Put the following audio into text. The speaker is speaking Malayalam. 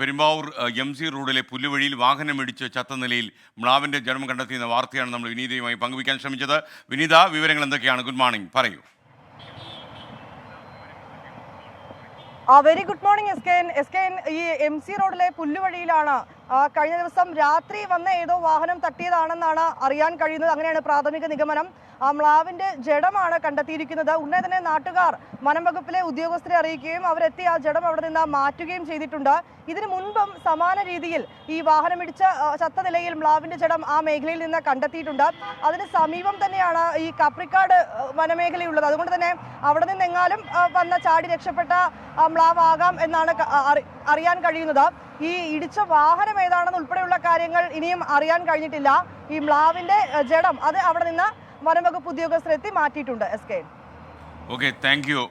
പെരുമ്പാവൂർ എം സി റോഡിലെ പുല്ലുവഴിയിൽ വാഹനമിടിച്ച് ചത്ത നിലയിൽ മ്ലാവിന്റെ ജന്മം കണ്ടെത്തിയെന്ന വാർത്തയാണ് നമ്മൾ വിനീതയുമായി പങ്കുവയ്ക്കാൻ ശ്രമിച്ചത്. വിനീത വിവരങ്ങൾ എന്തൊക്കെയാണ്? ഗുഡ് മോർണിംഗ് പറയൂ. Very good morning S K N S K N ഈ എം സി റോഡിലെ പുല്ലുവഴിയിലാണ് കഴിഞ്ഞ ദിവസം രാത്രി വന്ന ഏതോ വാഹനം തട്ടിയതാണെന്നാണ് അറിയാൻ കഴിയുന്നത്. അങ്ങനെയാണ് പ്രാഥമിക നിഗമനം. മ്ലാവിന്റെ ജഡമാണ് കണ്ടെത്തിയിരിക്കുന്നത്. ഉടനെ തന്നെ നാട്ടുകാർ വനംവകുപ്പിലെ ഉദ്യോഗസ്ഥരെ അറിയിക്കുകയും അവരെത്തി ആ ജഡം അവിടെ നിന്ന് മാറ്റുകയും ചെയ്തിട്ടുണ്ട്. ഇതിനു മുൻപും സമാന രീതിയിൽ ഈ വാഹനമിടിച്ച ചത്ത നിലയിൽ മ്ലാവിന്റെ ജഡം ആ മേഖലയിൽ നിന്ന് കണ്ടെത്തിയിട്ടുണ്ട്. അതിന് സമീപം തന്നെയാണ് ഈ കപ്രിക്കാട് വനമേഖലയുള്ളത്. അതുകൊണ്ട് തന്നെ അവിടെ നിന്ന് എങ്ങാലും വന്ന ചാടി രക്ഷപ്പെട്ട മ്ലാവാകാം എന്നാണ് അറിയാൻ കഴിയുന്നത്. ഈ ഇടിച്ച വാഹനം ഏതാണെന്ന് ഉൾപ്പെടെയുള്ള കാര്യങ്ങൾ ഇനിയും അറിയാൻ കഴിഞ്ഞിട്ടില്ല. ഈ മ്ലാവിന്റെ ജഡം അത് അവിടെ നിന്ന് വനംവകുപ്പ് ഉദ്യോഗസ്ഥരെത്തി മാറ്റിയിട്ടുണ്ട്. S K. Okay thank you